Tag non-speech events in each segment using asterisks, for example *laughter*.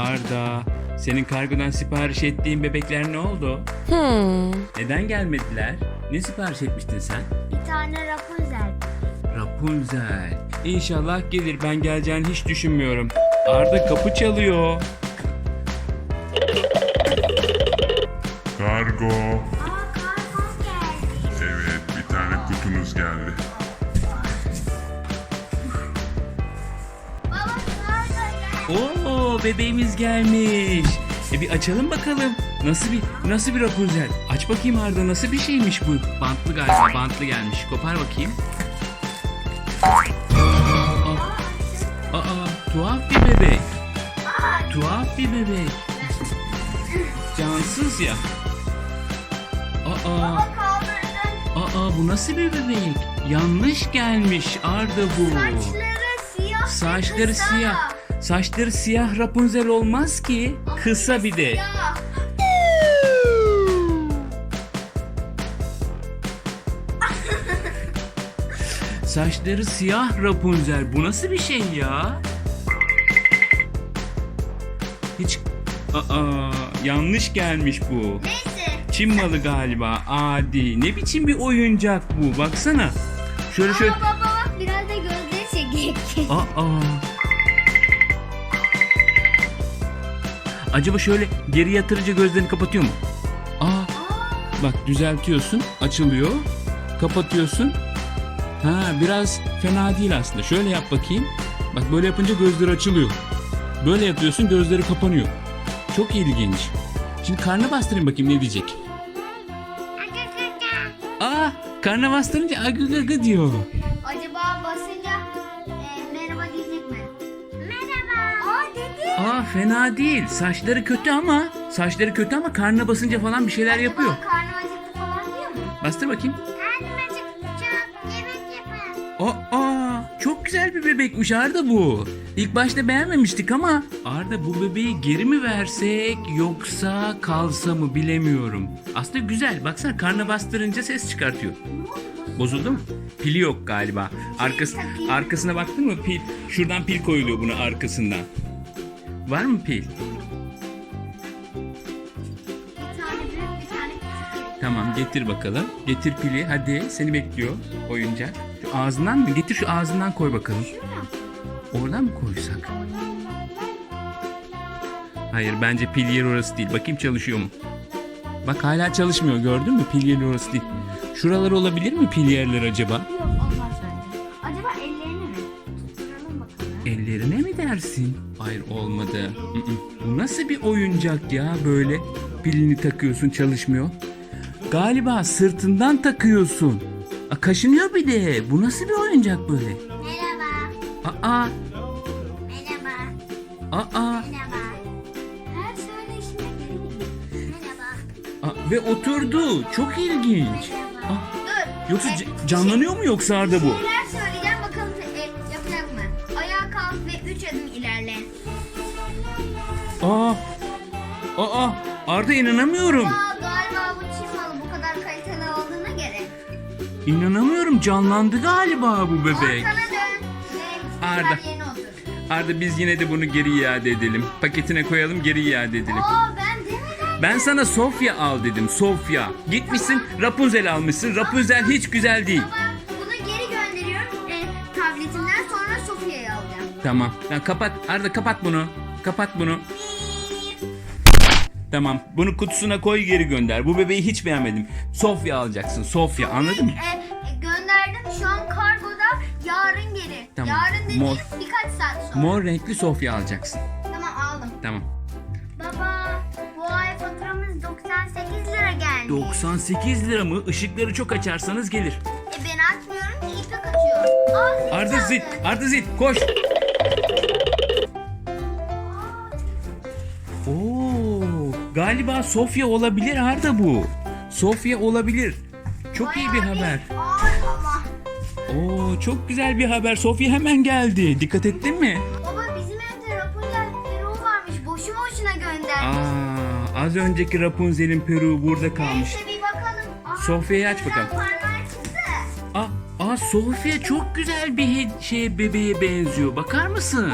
Arda, senin kargodan sipariş ettiğin bebekler ne oldu? Hmm. Neden gelmediler? Ne sipariş etmiştin sen? Bir tane Rapunzel. Rapunzel. İnşallah gelir. Ben geleceğini hiç düşünmüyorum. Arda kapı çalıyor. Oo bebeğimiz gelmiş. E bir açalım bakalım. Nasıl bir nasıl bir Rapunzel? Aç bakayım Arda nasıl bir şeymiş bu? Bantlı galiba bantlı gelmiş. Kopar bakayım. Aa, aa tuhaf bir bebek. Tuhaf bir bebek. Cansız ya. Aa, aa bu nasıl bir bebek? Yanlış gelmiş Arda bu. Saçları siyah. Saçları siyah. Saçları siyah Rapunzel olmaz ki. Kısa bir de. *laughs* Saçları siyah Rapunzel. Bu nasıl bir şey ya? Hiç... Aa, yanlış gelmiş bu. Neyse. Çin malı galiba. Adi. Ne biçim bir oyuncak bu? Baksana. Şöyle şöyle. Ama baba bak biraz da gözleri çekik. Aa. Acaba şöyle geri yatırınca gözlerini kapatıyor mu? Aa. Bak düzeltiyorsun, açılıyor. Kapatıyorsun. Ha biraz fena değil aslında. Şöyle yap bakayım. Bak böyle yapınca gözleri açılıyor. Böyle yapıyorsun gözleri kapanıyor. Çok ilginç. Şimdi karnına bastırayım bakayım ne diyecek. Aa karnına bastırınca agı gagı diyor. Aa fena değil. Saçları kötü ama saçları kötü ama karnına basınca falan bir şeyler yapıyor. Acaba karnım acıktı falan diyor mu? Bastır bakayım. Karnım acıktı çok yemek yapın. Aa çok güzel bir bebekmiş Arda bu. İlk başta beğenmemiştik ama Arda bu bebeği geri mi versek yoksa kalsa mı bilemiyorum. Aslında güzel. Baksana karnına bastırınca ses çıkartıyor. Bozuldu mu? Pili yok galiba. Arkası, arkasına baktın mı pil? Şuradan pil koyuluyor buna arkasından. Var mı pil? Tamam getir bakalım. Getir pili hadi seni bekliyor oyuncak. Şu ağzından mı? Getir şu ağzından koy bakalım. Oradan mı koysak? Hayır bence pil yeri orası değil. Bakayım çalışıyor mu? Bak hala çalışmıyor gördün mü? Pil yeri orası değil. Şuralar olabilir mi pil yerleri acaba? Yok olmaz bence. Acaba ellerini mi? Tutturalım bakalım. Ellerine mi dersin? Hayır olmadı. Bu nasıl bir oyuncak ya böyle? Pilini takıyorsun çalışmıyor. Galiba sırtından takıyorsun. Aa, kaşınıyor bir de. Bu nasıl bir oyuncak böyle? Merhaba. Aa, Merhaba. aa, Merhaba. Her gelin. Merhaba. aa. Ve oturdu. Çok ilginç. Merhaba. Aa, Dur. yoksa E, ca- canlanıyor mu yoksa Arda bu? Aa, aa, Arda inanamıyorum. Aa galiba bu Çin malı bu kadar kaliteli olduğuna göre. İnanamıyorum. Canlandı galiba bu bebek. Arkana dön. Arda. otur. Arda biz yine de bunu geri iade edelim. Paketine koyalım geri iade edelim. Aa ben demedim. Ben sana Sofya al dedim. Sofya. Gitmişsin Rapunzel almışsın. Rapunzel hiç güzel değil. Baba bunu geri gönderiyorum. E, tabletimden sonra Sofya'yı alacağım. Tamam. Ya kapat. Arda kapat bunu. Kapat bunu. Tamam. Bunu kutusuna koy geri gönder. Bu bebeği hiç beğenmedim. Sofya alacaksın. Sofya. Anladın mı? E, e, gönderdim şu an kargoda yarın geri. Tamam. Yarın dediğim Mor. birkaç saat sonra. Mor renkli Sofya alacaksın. Tamam aldım. Tamam. Baba bu ay faturamız 98 lira geldi. 98 lira mı? Işıkları çok açarsanız gelir. E ben açmıyorum ki İpek açıyor. Aa, zil Arda çaldı. zil. Arda zil. Koş. Galiba Sofya olabilir Arda bu. Sofya olabilir. Çok iyi bir haber. Oo, çok güzel bir haber. Sofya hemen geldi. Dikkat ettin mi? Baba bizim evde Rapunzel Peru varmış. Boşu boşuna göndermiş. Aa, az önceki Rapunzel'in peruğu burada kalmış. Neyse bir bakalım. Sofya'yı aç bakalım. parmağı çıktı. Aa, aa Sofya çok güzel bir he- şey bebeğe benziyor. Bakar mısın?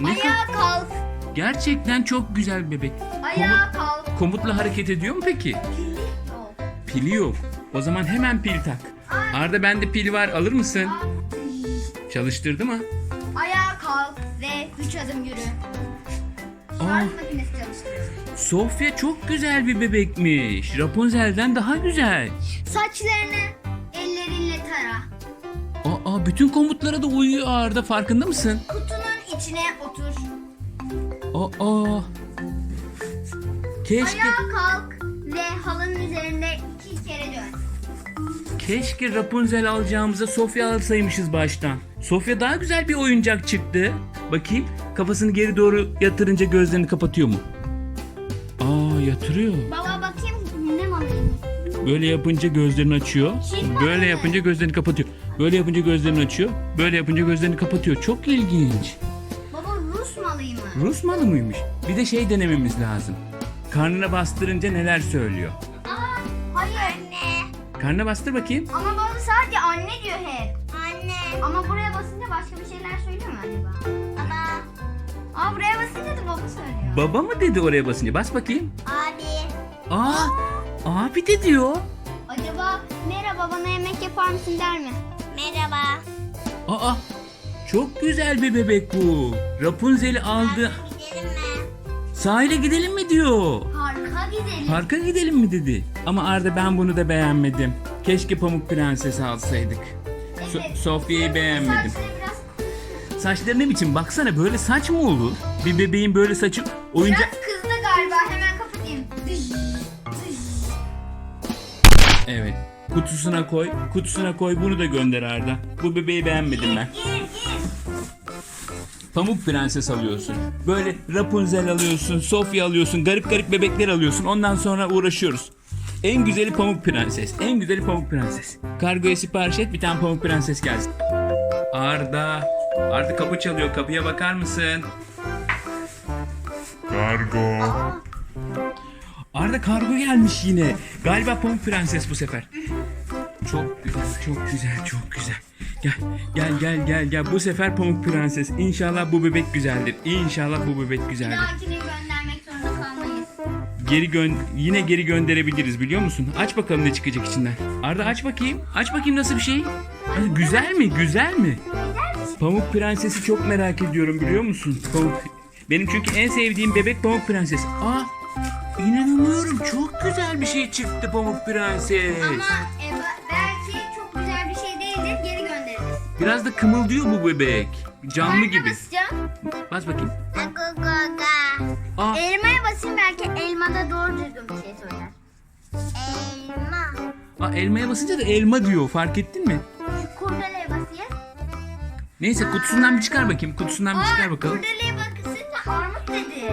Ne ka- Ayağa kalk. Gerçekten çok güzel bebek. Ayağa kalk. Komutla hareket ediyor mu peki? Pili yok. Pili yok. O zaman hemen pil tak. Arda bende pil var alır mısın? Çalıştırdı mı? Ayağa kalk ve 3 adım yürü. Şarj makinesi. Sofya çok güzel bir bebekmiş. Rapunzel'den daha güzel. Saçlarını ellerinle tara. Aa, bütün komutlara da uyuyor Arda farkında mısın? Kutunun içine otur. Aa, keşke Ayağa kalk ve halının üzerinde iki kere dön. keşke Rapunzel alacağımıza Sofya alsaymışız baştan. Sofya daha güzel bir oyuncak çıktı. Bakayım kafasını geri doğru yatırınca gözlerini kapatıyor mu? Aa yatırıyor. Baba bakayım ne malıyım? Böyle yapınca gözlerini açıyor. Çift Böyle yapınca gözlerini kapatıyor. Böyle yapınca gözlerini açıyor. Böyle yapınca gözlerini kapatıyor. Çok ilginç. Rus malı mıymış? Bir de şey denememiz lazım. Karnına bastırınca neler söylüyor? Aa, hayır. Anne. Karnına bastır bakayım. Ama baba sadece anne diyor hep. Anne. Ama buraya basınca başka bir şeyler söylüyor mu acaba? Ama. Aa buraya basınca da baba söylüyor. Baba mı dedi oraya basınca? Bas bakayım. Abi. Aa, abi de diyor. Acaba merhaba bana yemek yapar mısın der mi? Merhaba. Aa, çok güzel bir bebek bu. Rapunzel'i aldı. Gidelim mi? Sahile gidelim mi diyor. Parka gidelim. Parka gidelim mi dedi. Ama Arda ben bunu da beğenmedim. Keşke Pamuk Prenses alsaydık. So- Evet. Sofya'yı beğenmedim. Saçları biraz, Saçları ne biçim? Baksana böyle saç mı olur? Bir bebeğin böyle saçı oyuncak... biraz kızdı galiba. Hemen kapatayım. Dış, dış. Evet. Kutusuna koy. Kutusuna koy. Bunu da gönder Arda. Bu bebeği beğenmedim ben. Gir gir. Pamuk Prenses alıyorsun. Böyle Rapunzel alıyorsun, Sofya alıyorsun, garip garip bebekler alıyorsun. Ondan sonra uğraşıyoruz. En güzeli Pamuk Prenses. En güzeli Pamuk Prenses. Kargoya sipariş et bir tane Pamuk Prenses gelsin. Arda. Arda kapı çalıyor. Kapıya bakar mısın? Kargo. Arda kargo gelmiş yine. Galiba Pamuk Prenses bu sefer. Çok güzel, çok güzel, çok güzel. Gel, gel, gel, gel, gel. Bu sefer Pamuk Prenses. İnşallah bu bebek güzeldir. İnşallah bu bebek Bir güzeldir. dahakine göndermek zorunda kalmayız. Geri gön yine geri gönderebiliriz biliyor musun? Aç bakalım ne çıkacak içinden. Arda aç bakayım. Aç bakayım nasıl bir şey? Güzel mi? Güzel mi? Pamuk Prenses'i çok merak ediyorum biliyor musun? Pamuk. Benim çünkü en sevdiğim bebek Pamuk Prenses. Aa! İnanamıyorum. Çok güzel bir şey çıktı Pamuk Prenses. Ama e, Biraz da kımıldıyor bu bebek. Canlı Nerede gibi. basacağım? Bas bakayım. Agogoga. Aa, Elmaya basayım belki elmada doğru düzgün bir şey söyler. Elma. aa, elmaya basınca da elma diyor. Fark ettin mi? Şu kurdeleye basayım. Neyse kutusundan bir çıkar bakayım. Kutusundan bir çıkar bakalım. kurdeleye bakısın armut dedi.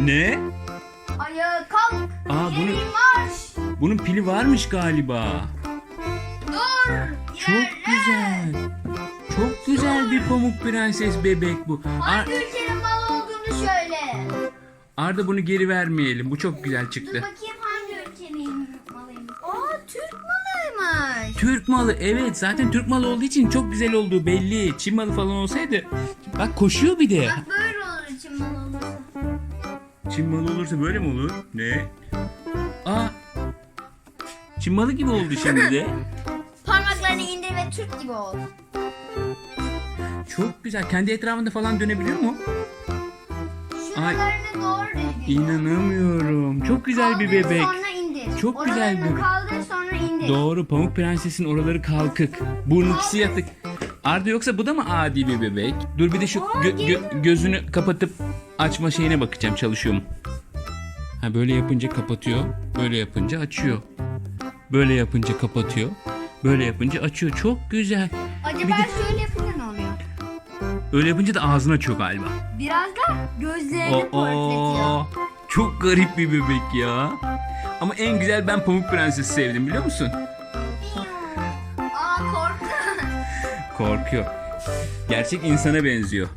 Ne? Ayağa kalk. Aa, bunu- Geri marş. Bunun pili varmış galiba. Dur. Çok Yerler. güzel. Çok güzel bir pamuk prenses bebek bu. Ar- Hangi ülkenin malı olduğunu söyle. Arda bunu geri vermeyelim. Bu çok güzel Dur çıktı. bakayım hangi ülkenin malıymış. Aa Türk malıymış. Türk malı evet zaten Türk malı olduğu için çok güzel olduğu belli. Çin malı falan olsaydı bak koşuyor bir de. Bak böyle olur için mal olursa. Çin malı olursa böyle mi olur? Ne? Aa. Çin malı gibi oldu şimdi de. *laughs* Parmaklarını indir ve Türk gibi ol. Çok güzel. Kendi etrafında falan dönebiliyor mu? Şuralarını doğru düzgün. İnanamıyorum. Çok güzel bir Kaldır, bebek. Sonra indir. Çok güzel bir Oralarını bebek. kaldır sonra indir. Doğru Pamuk Prenses'in oraları kalkık. Burnu ikisi yatık. Arda yoksa bu da mı adi bir bebek? Dur bir de şu gö- gö- gözünü kapatıp açma şeyine bakacağım çalışıyor mu? Ha böyle yapınca kapatıyor. Böyle yapınca açıyor. Böyle yapınca kapatıyor. Böyle yapınca açıyor. Çok güzel. Acaba Bir de- şöyle yapınca ne oluyor? Öyle yapınca da ağzını açıyor galiba. Biraz da gözlerini pörtletiyor. Aa, çok garip bir bebek ya. Ama en güzel ben Pamuk Prenses'i sevdim biliyor musun? Aa korktu. *laughs* Korkuyor. Gerçek insana benziyor.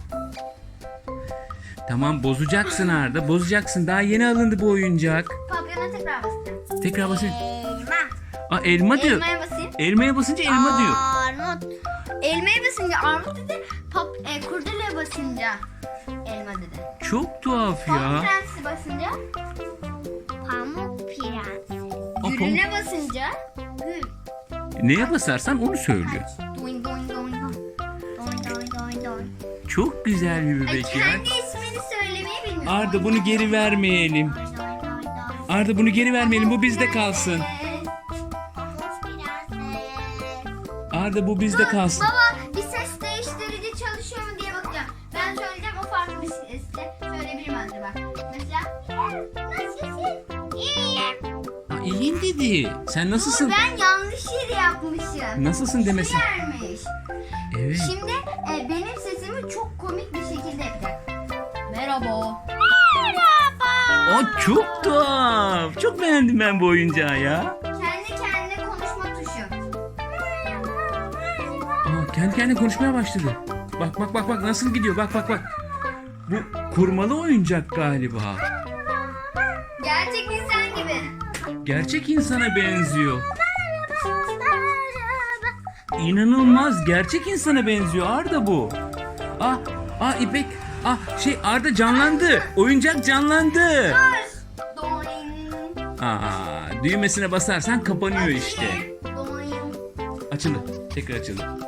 Tamam bozacaksın Arda. Bozacaksın. Daha yeni alındı bu oyuncak. Papyona tekrar basacağım. Tekrar basın. Elma. Aa elma diyor. Elmaya basayım. Elmaya basınca elma diyor. Armut. Elmaya basınca armut dedi. Pap, e, kurdeleye basınca elma dedi. Çok tuhaf Pamuk ya. prensi basınca. Pamuk prens. Aa, Gülüne basınca. Gül. Neye basarsan onu söylüyor. Doing doing doing. Doing doing doing doing. Çok güzel bir Ay, bebek ya. kendi ismini söylemeyi bilmiyor. Arda bunu geri vermeyelim. Arda bunu geri vermeyelim. Bu bizde kalsın. Arda bu bizde kalsın. Baba bir ses değiştirici çalışıyor mu diye bakacağım. Ben söyleyeceğim o farklı bir sesle söyleyebilirim önce bak. Mesela nasılsın? İyiyim. Aa, iyiyim dedi. Sen nasılsın? Ben yanlış yeri yapmışım. Nasılsın demesin. Yermiş. Evet. Şimdi e, benim sesimi çok komik bir şekilde yapacak. Merhaba. Merhaba. O çok tuhaf. Çok beğendim ben bu oyuncağı ya. Kendi kendine konuşmaya başladı. Bak bak bak bak nasıl gidiyor. Bak bak bak. Bu kurmalı oyuncak galiba. Gerçek insan gibi. Gerçek insana benziyor. İnanılmaz gerçek insana benziyor Arda bu. Ah, ah İpek, ah şey Arda canlandı. Oyuncak canlandı. Aa, düğmesine basarsan kapanıyor işte. Açıldı. Tekrar açıldı.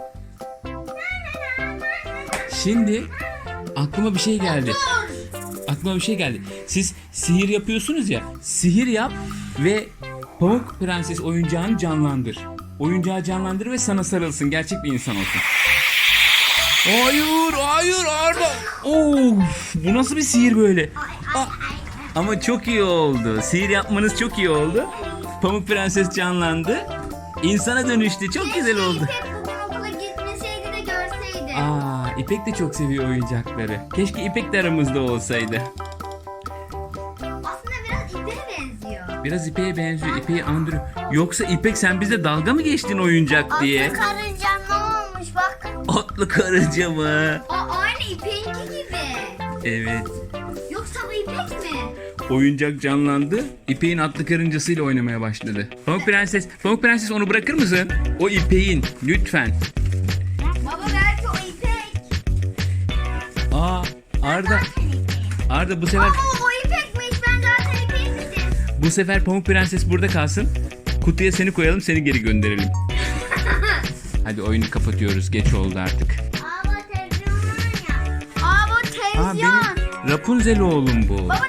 Şimdi aklıma bir şey geldi. Aklıma bir şey geldi. Siz sihir yapıyorsunuz ya. Sihir yap ve Pamuk Prenses oyuncağını canlandır. Oyuncağı canlandır ve sana sarılsın. Gerçek bir insan olsun. Hayır, hayır Arda. Of, bu nasıl bir sihir böyle? Aa, ama çok iyi oldu. Sihir yapmanız çok iyi oldu. Pamuk Prenses canlandı. İnsana dönüştü. Çok güzel oldu. İpek de çok seviyor oyuncakları. Keşke İpek de aramızda olsaydı. Aslında biraz İpek'e benziyor. Biraz İpek'e benziyor. İpek'i andırıyor. Yoksa İpek sen bize dalga mı geçtin oyuncak diye? karınca ne olmuş bak. Atlı karınca mı? Aa, aynı İpek'inki gibi. Evet. Yoksa bu İpek mi? Oyuncak canlandı. İpek'in atlı karıncasıyla oynamaya başladı. Pamuk Prenses, Pamuk Prenses onu bırakır mısın? O İpek'in. Lütfen. Aa, Arda. Arda bu sefer Ama o İpekmiş ben zaten dedim. bu sefer Pamuk Prenses burada kalsın. Kutuya seni koyalım, seni geri gönderelim. *laughs* Hadi oyunu kapatıyoruz. Geç oldu artık. Aa bu televizyon ya. Aa bu Aa televizyon. benim Rapunzel oğlum bu. Baba